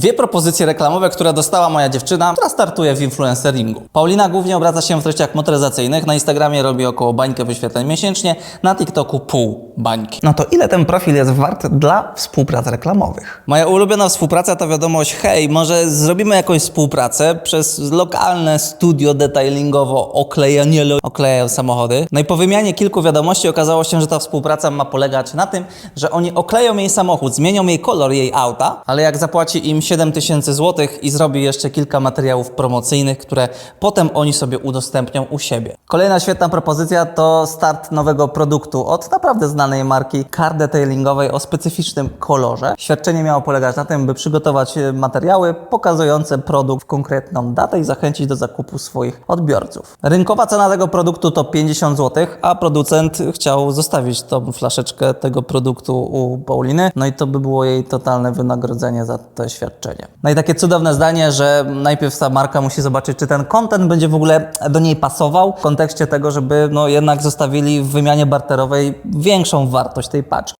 Dwie propozycje reklamowe, które dostała moja dziewczyna, która startuje w influenceringu. Paulina głównie obraca się w treściach motoryzacyjnych, na Instagramie robi około bańkę wyświetleń miesięcznie, na TikToku pół bańki. No to ile ten profil jest wart dla współprac reklamowych? Moja ulubiona współpraca to wiadomość, hej, może zrobimy jakąś współpracę przez lokalne studio detailingowo oklejanie, oklejają samochody. No i po wymianie kilku wiadomości okazało się, że ta współpraca ma polegać na tym, że oni okleją jej samochód, zmienią jej kolor jej auta, ale jak zapłaci im 7 tysięcy złotych i zrobi jeszcze kilka materiałów promocyjnych, które potem oni sobie udostępnią u siebie. Kolejna świetna propozycja to start nowego produktu od naprawdę znanej marki car detailingowej o specyficznym kolorze. Świadczenie miało polegać na tym, by przygotować e, materiały pokazujące produkt w konkretną datę i zachęcić do zakupu swoich odbiorców. Rynkowa cena tego produktu to 50 zł, a producent chciał zostawić tą flaszeczkę tego produktu u Pauliny, no i to by było jej totalne wynagrodzenie za to świadczenie. No i takie cudowne zdanie, że najpierw ta marka musi zobaczyć, czy ten content będzie w ogóle do niej pasował w kontekście tego, żeby no jednak zostawili w wymianie barterowej większą wartość tej paczki.